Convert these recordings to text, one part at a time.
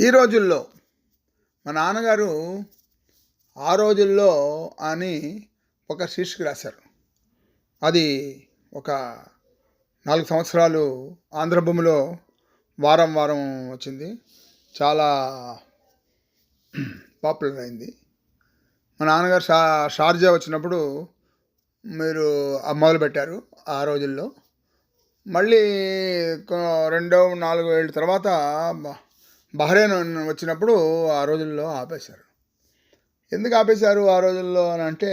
ఈ రోజుల్లో మా నాన్నగారు ఆ రోజుల్లో అని ఒక శీర్షిక రాశారు. అది ఒక నాలుగు సంవత్సరాలు ఆంధ్రభూమిలో వారం వారం వచ్చింది. చాలా పాపులర్ అయింది. మా నాన్నగారు షా షార్జా వచ్చినప్పుడు మీరు మొదలుపెట్టారు ఆ రోజుల్లో. మళ్ళీ రెండో నాలుగు ఏళ్ళ తర్వాత బహ్రెయిన్ వచ్చినప్పుడు ఆ రోజుల్లో ఆపేశారు. ఎందుకు ఆపేశారు ఆ రోజుల్లో అని అంటే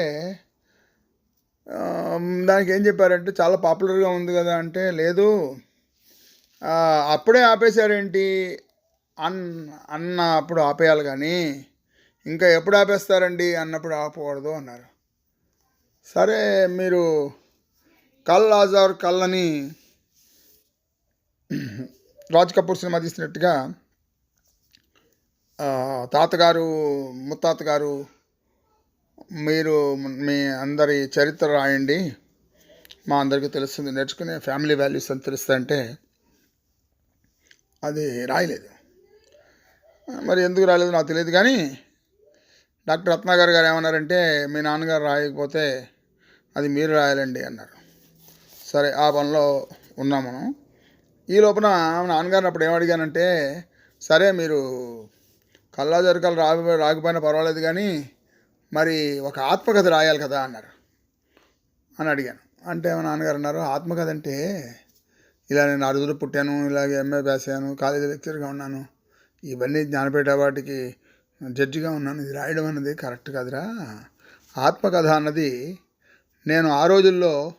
దానికి ఏం చెప్పారంటే చాలా పాపులర్గా ఉంది కదా అంటే లేదు అప్పుడే ఆపేశారేంటి? అన్ అన్న అప్పుడు ఆపేయాలి కానీ ఇంకా ఎప్పుడు ఆపేస్తారండి? అన్నప్పుడు ఆపకూడదు అన్నారు. సరే మీరు కల్ ఆజార్ కల్ అని రాజ్ కపూర్ సినిమా తీసినట్టుగా తాతగారు ముత్తాతగారు మీరు మీ అందరి చరిత్ర రాయండి. మా అందరికీ తెలుస్తుంది నేర్చుకునే ఫ్యామిలీ వాల్యూస్ అని తెలుస్తుందంటే అది రాయలేదు. మరి ఎందుకు రాలేదు నాకు తెలియదు కానీ డాక్టర్ రత్నాగర్ గారు ఏమన్నారంటే మీ నాన్నగారు రాయకపోతే అది మీరు రాయాలండి అన్నారు. సరే ఆ పనిలో ఉన్నాం మనం ఈ లోపల నాన్నగారిని అప్పుడు ఏమడిగానంటే సరే మీరు కల్లా రా రాకపోయినా పర్వాలేదు కానీ మరి ఒక ఆత్మకథ రాయాలి కదా అన్నారు. అని అడిగాను. అంటే మా నాన్నగారు అన్నారు ఆత్మకథ అంటే ఇలా నేను అరుదులు పుట్టాను ఇలాగే ఎంఏ రాశాను కాలేజీ లెక్చర్గా ఉన్నాను ఇవన్నీ జ్ఞానపేట వాటికి జడ్జిగా ఉన్నాను ఇది రాయడం అన్నది కరెక్ట్ కాదురా. ఆత్మకథ అన్నది నేను ఆ రోజుల్లో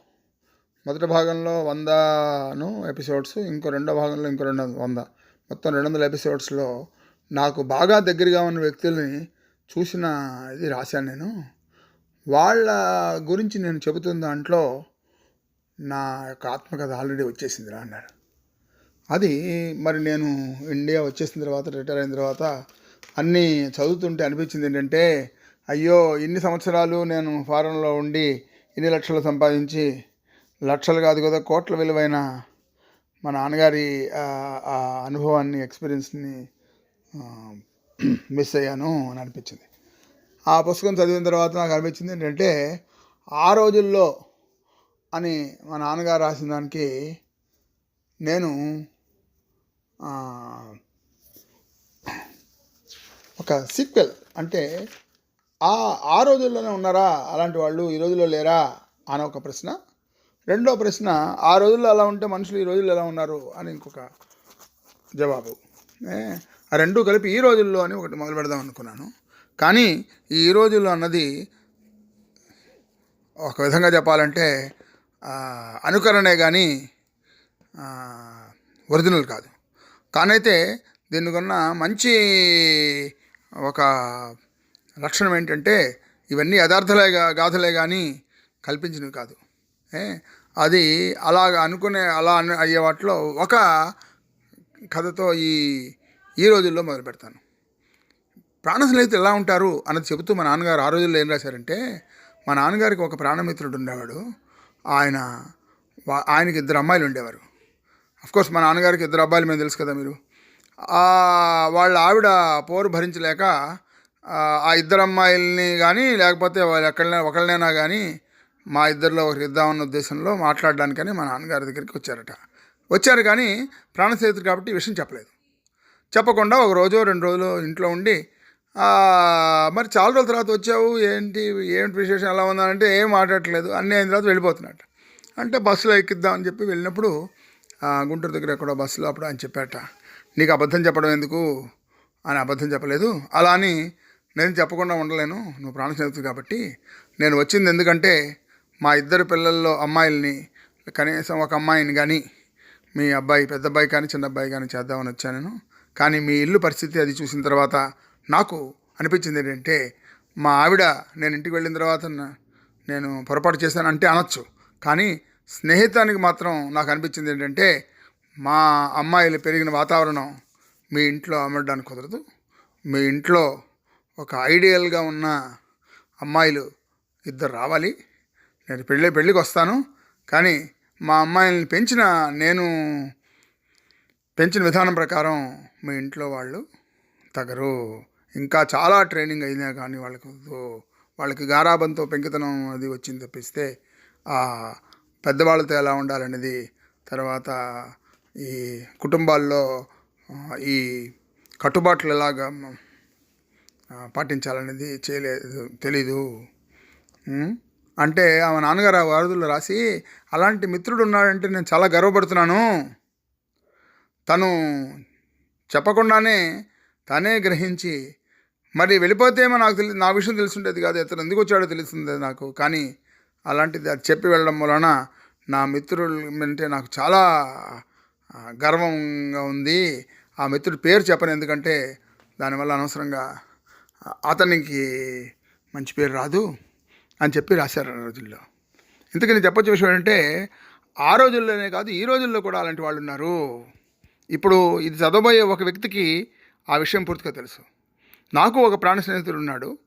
మొదటి భాగంలో వందను ఎపిసోడ్స్ ఇంకో రెండో భాగంలో ఇంకో రెండు వంద మొత్తం రెండు వందల ఎపిసోడ్స్లో నాకు బాగా దగ్గరగా ఉన్న వ్యక్తుల్ని చూసిన ఇది రాశాను నేను. వాళ్ళ గురించి నేను చెబుతున్న దాంట్లో నా యొక్క ఆత్మకథ ఆల్రెడీ వచ్చేసిందిరా అన్నారు అది మరి నేను ఇండియా వచ్చేసిన తర్వాత రిటైర్ అయిన తర్వాత అన్నీ చదువుతుంటే అనిపించింది ఏంటంటే అయ్యో ఇన్ని సంవత్సరాలు నేను ఫారెన్లో ఉండి ఇన్ని లక్షలు సంపాదించి లక్షలు కాదు కదా కోట్ల విలువైన మా నాన్నగారి ఆ అనుభవాన్ని ఎక్స్పీరియన్స్ని మిస్ అయ్యాను అని అనిపించింది ఆ పుస్తకం చదివిన తర్వాత నాకు అనిపించింది ఏంటంటే ఆ రోజుల్లో అని మా నాన్నగారు రాసిన దానికి నేను ఒక సీక్వెల్ అంటే ఆ ఆ రోజుల్లోనే ఉన్నారా? అలాంటి వాళ్ళు ఈ రోజుల్లో లేరా? అని ఒక ప్రశ్న. రెండో ప్రశ్న ఆ రోజుల్లో అలా ఉంటే మనుషులు ఈ రోజుల్లో ఎలా ఉన్నారు? అని ఇంకొక జవాబు. ఆ రెండు కలిపి ఈ రోజుల్లో అని ఒకటి మొదలు పెడదాం అనుకున్నాను. కానీ ఈ రోజుల్లో అన్నది ఒక విధంగా చెప్పాలంటే అనుకరణే కానీ ఒరిజినల్ కాదు. కానైతే దీనికన్నా మంచి ఒక లక్షణం ఏంటంటే ఇవన్నీ యథార్థలే గాథలే కానీ కల్పించినవి కాదు. ఏ, అది అలాగ అనుకునే అలా అయ్యే వాటిలో ఒక కథతో ఈ ఈ రోజుల్లో మొదలు పెడతాను. ప్రాణస్నేహితులు ఎలా ఉంటారు అన్నది చెబుతూ మా నాన్నగారు ఆ రోజుల్లో ఏం రాశారంటే మా నాన్నగారికి ఒక ప్రాణమిత్రుడు ఉండేవాడు. ఆయన ఆయనకి ఇద్దరు అమ్మాయిలు ఉండేవారు. కోర్స్ మా నాన్నగారికి ఇద్దరు అబ్బాయిలు మేము తెలుసు కదా మీరు. వాళ్ళ ఆవిడ పోరు భరించలేక ఆ, ఇద్దరు అమ్మాయిల్ని కానీ లేకపోతే వాళ్ళు ఎక్కడైనా ఒకళ్ళనైనా కానీ మా ఇద్దరిలో ఒకరికి ఇద్దామన్న ఉద్దేశంలో మాట్లాడడానికని మా నాన్నగారి దగ్గరికి వచ్చారట. వచ్చారు కానీ ప్రాణస్నేహితుడు కాబట్టి విషయం చెప్పలేదు. చెప్పకుండా ఒక రోజు రెండు రోజులు ఇంట్లో ఉండి మరి చాలా రోజుల తర్వాత వచ్చావు ఏంటి ఏంటి విశేషం ఎలా ఉందంటే ఏం మాట్లాడట్లేదు. అన్నీ అయిన తర్వాత వెళ్ళిపోతున్నాడు అంటే బస్సులో ఎక్కిద్దామని చెప్పి వెళ్ళినప్పుడు గుంటూరు దగ్గర ఎక్కడో బస్సులో అప్పుడు ఆయన చెప్పాట నీకు అబద్ధం చెప్పడం ఎందుకు? అని అబద్ధం చెప్పలేదు. అలా అని నేను చెప్పకుండా ఉండలేను నువ్వు ప్రాణ స్నేహితుడు కాబట్టి. నేను వచ్చింది ఎందుకంటే మా ఇద్దరు పిల్లల్లో అమ్మాయిల్ని కనీసం ఒక అమ్మాయిని కానీ మీ అబ్బాయి పెద్ద అబ్బాయి కానీ చిన్న అబ్బాయి కానీ చేద్దామని వచ్చాను నేను. కానీ మీ ఇల్లు పరిస్థితి అది చూసిన తర్వాత నాకు అనిపించింది ఏంటంటే మా ఆవిడ నేను ఇంటికి వెళ్ళిన తర్వాత నేను పొరపాటు చేశాను అంటే అనొచ్చు. కానీ స్నేహితానికి మాత్రం నాకు అనిపించింది ఏంటంటే మా అమ్మాయిలు పెరిగిన వాతావరణం మీ ఇంట్లో అమరడానికి కుదరదు. మీ ఇంట్లో ఒక ఐడియల్గా ఉన్న అమ్మాయిలు ఇద్దరు రావాలి. నేను పెళ్ళి పెళ్ళికి వస్తాను కానీ మా అమ్మాయిల్ని పెంచిన నేను పెంచిన విధానం ప్రకారం మీ ఇంట్లో వాళ్ళు తగరు. ఇంకా చాలా ట్రైనింగ్ అయినా కానీ వాళ్ళకు వాళ్ళకి గారాబంతో పెంకితనం అది వచ్చింది తప్పిస్తే ఆ పెద్దవాళ్ళతో ఎలా ఉండాలనేది తర్వాత ఈ కుటుంబాల్లో ఈ కట్టుబాట్లు ఎలాగా పాటించాలనేది చేయలేదు తెలీదు. అంటే ఆమె నాన్నగారు ఆ వారధులు రాసి అలాంటి మిత్రుడు ఉన్నాడంటే నేను చాలా గర్వపడుతున్నాను. తను చెప్పకుండానే తనే గ్రహించి మరి వెళ్ళిపోతేమో నాకు తెలి నా విషయం తెలుసుండేది కాదు ఇతను ఎందుకు వచ్చాడో తెలుస్తుంది నాకు. కానీ అలాంటిది అది చెప్పి వెళ్ళడం వలన నా మిత్రులు అంటే నాకు చాలా గర్వంగా ఉంది. ఆ మిత్రుడి పేరు చెప్పను. ఎందుకంటే దానివల్ల అనవసరంగా అతనికి మంచి పేరు రాదు అని చెప్పి రాశారు ఆ రోజుల్లో. ఇంతకని చెప్పొచ్చే విషయం ఏంటంటే ఆ రోజుల్లోనే కాదు ఈ రోజుల్లో కూడా అలాంటి వాళ్ళు ఉన్నారు. ఇప్పుడు ఇది చదవబోయే ఒక వ్యక్తికి ఆ విషయం పూర్తిగా తెలుసు. నాకు ఒక ప్రాణ స్నేహితుడు ఉన్నాడు.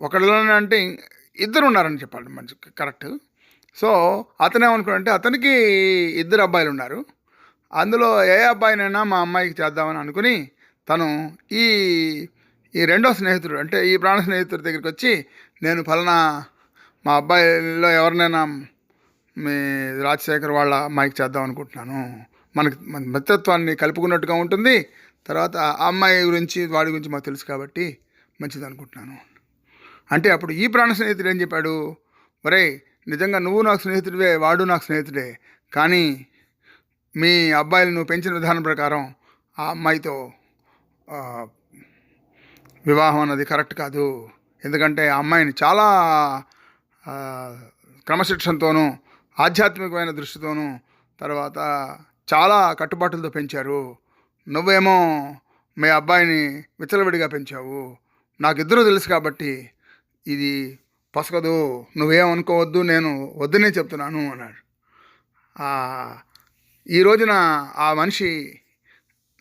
ఒకళ్ళని అంటే ఇద్దరు ఉన్నారని చెప్పాలి మంచి కరెక్ట్. సో అతను ఏమనుకున్నాడంటే అతనికి ఇద్దరు అబ్బాయిలు ఉన్నారు. అందులో ఏ అబ్బాయినైనా మా అమ్మాయికి చేద్దామని అనుకుని తను ఈ ఈ రెండో స్నేహితుడు అంటే ఈ ప్రాణ స్నేహితుడి దగ్గరికి వచ్చి నేను ఫలానా మా అబ్బాయిలో ఎవరినైనా మీ రాజశేఖర్ వాళ్ళ అమ్మాయికి చేద్దాం అనుకుంటున్నాను. మనకి మన మిత్రత్వాన్ని కలుపుకున్నట్టుగా ఉంటుంది. తర్వాత ఆ అమ్మాయి గురించి వాడి గురించి మాకు తెలుసు కాబట్టి మంచిది అనుకుంటున్నాను. అంటే అప్పుడు ఈ ప్రాణ స్నేహితుడు ఏం చెప్పాడు? ఒరే నిజంగా నువ్వు నాకు స్నేహితుడివే వాడు నాకు స్నేహితుడే. కానీ మీ అబ్బాయిలు నువ్వు పెంచిన విధానం ప్రకారం ఆ అమ్మాయితో వివాహం అన్నది కరెక్ట్ కాదు. ఎందుకంటే ఆ అమ్మాయిని చాలా క్రమశిక్షణతోనూ ఆధ్యాత్మికమైన దృష్టితోనూ తర్వాత చాలా కట్టుబాటులతో పెంచారు. నువ్వేమో మీ అబ్బాయిని విచ్చలవిడిగా పెంచావు. నాకు తెలుసు కాబట్టి ఇది పసగదు నువ్వేమనుకోవద్దు నేను వద్దనే చెప్తున్నాను అన్నాడు. ఈ రోజున ఆ మనిషి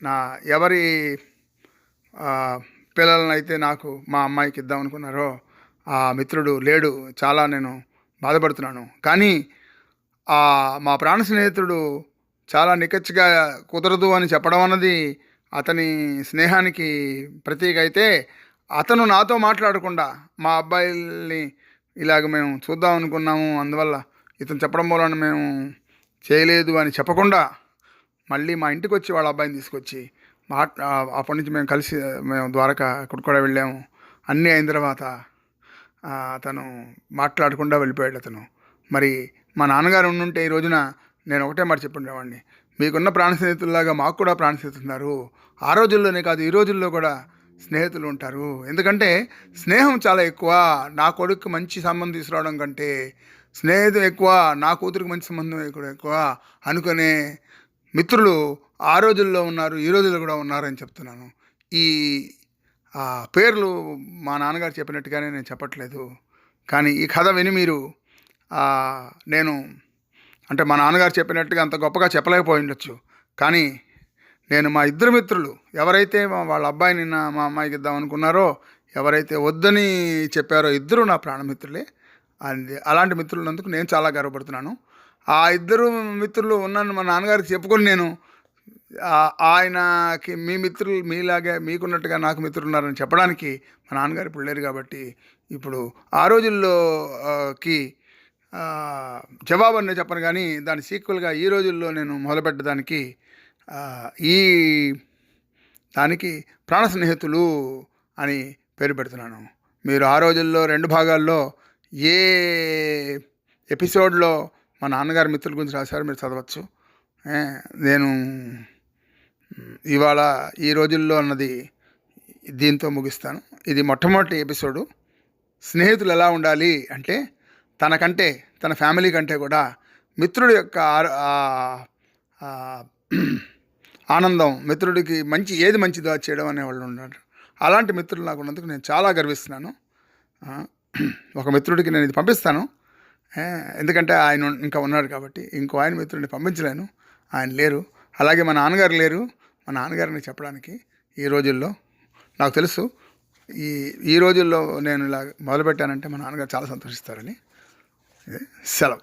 నా ఎవరి పిల్లలనైతే నాకు మా అమ్మాయికి ఇద్దాం అనుకున్నారో ఆ మిత్రుడు లేడు. చాలా నేను బాధపడుతున్నాను. కానీ ఆ మా ప్రాణ స్నేహితుడు చాలా నికచ్చిగా కుదరదు అని చెప్పడం అన్నది అతని స్నేహానికి ప్రతీక. అయితే అతను నాతో మాట్లాడకుండా మా అబ్బాయిల్ని ఇలాగ మేము చూద్దాం అనుకున్నాము. అందువల్ల ఇతను చెప్పడం వలన మేము చేయలేదు అని చెప్పకుండా మళ్ళీ మా ఇంటికి వచ్చి వాళ్ళ అబ్బాయిని తీసుకొచ్చి మా అప్పటి నుంచి మేము కలిసి మేము ద్వారకా అక్కడ కూడా వెళ్ళాము. అన్నీ అయిన తర్వాత అతను మాట్లాడకుండా వెళ్ళిపోయాడు అతను. మరి మా నాన్నగారు ఉండుంటే ఈ రోజున నేను ఒకటే మాట చెప్పుండేవాడిని. మీకున్న ప్రాణ స్నేహితుల్లాగా మాకు కూడా ప్రాణ స్నేహితున్నారు ఆ రోజుల్లోనే కాదు ఈ రోజుల్లో కూడా స్నేహితులు ఉంటారు. ఎందుకంటే స్నేహం చాలా ఎక్కువ. నా కొడుకు మంచి సంబంధం తీసుకురావడం కంటే స్నేహితులు ఎక్కువ నా కూతురికి మంచి సంబంధం కూడా ఎక్కువ అనుకునే మిత్రులు ఆ రోజుల్లో ఉన్నారు ఈ రోజుల్లో కూడా ఉన్నారని చెప్తున్నాను. ఈ పేర్లు మా నాన్నగారు చెప్పినట్టుగానే నేను చెప్పట్లేదు. కానీ ఈ కథ విని మీరు నేను అంటే మా నాన్నగారు చెప్పినట్టుగా అంత గొప్పగా చెప్పలేకపోయి ఉండొచ్చు. కానీ నేను మా ఇద్దరు మిత్రులు ఎవరైతే మా వాళ్ళ అబ్బాయిని నా మా అమ్మాయికి ఇద్దాం అనుకున్నారో ఎవరైతే వద్దని చెప్పారో ఇద్దరు నా ప్రాణమిత్రులే. అది అలాంటి మిత్రులు నేను చాలా గర్వపడుతున్నాను. ఆ ఇద్దరు మిత్రులు ఉన్నాను మా నాన్నగారికి చెప్పుకొని నేను ఆయనకి మీ మిత్రులు మీలాగే మీకున్నట్టుగా నాకు మిత్రులు ఉన్నారని చెప్పడానికి మా నాన్నగారు ఇప్పుడు లేరు కాబట్టి ఇప్పుడు ఆ రోజుల్లో కి జవాబు అని చెప్పను కానీ దాని సీక్వెల్గా ఈ రోజుల్లో నేను మొదలుపెట్టడానికి ఈ దానికి ప్రాణ స్నేహితులు అని పేరు పెడుతున్నాను. మీరు ఆ రోజుల్లో రెండు భాగాల్లో ఏ ఎపిసోడ్లో మా నాన్నగారి మిత్రుల గురించి రాశారో మీరు చదవచ్చు. నేను ఇవాళ ఈ రోజుల్లో అన్నది దీంతో ముగిస్తాను. ఇది మొట్టమొదటి ఎపిసోడు. స్నేహితులు ఎలా ఉండాలి అంటే తనకంటే తన ఫ్యామిలీ కంటే కూడా మిత్రుడి యొక్క ఆనందం మిత్రుడికి మంచి ఏది మంచిదో చేయడం అనేవాళ్ళు ఉన్నారు. అలాంటి మిత్రులు నాకు ఉన్నందుకు నేను చాలా గర్విస్తున్నాను. ఒక మిత్రుడికి నేను ఇది పంపిస్తాను. ఎందుకంటే ఆయన ఇంకా ఉన్నాడు కాబట్టి ఇంకో ఆయన మిత్రుడిని పంపించలేను. ఆయన లేరు. అలాగే మా నాన్నగారు లేరు. మా నాన్నగారిని చెప్పడానికి ఈ రోజుల్లో నాకు తెలుసు. ఈ ఈ రోజుల్లో నేను ఇలా మొదలుపెట్టానంటే మా నాన్నగారు చాలా సంతోషిస్తారని. సెలవు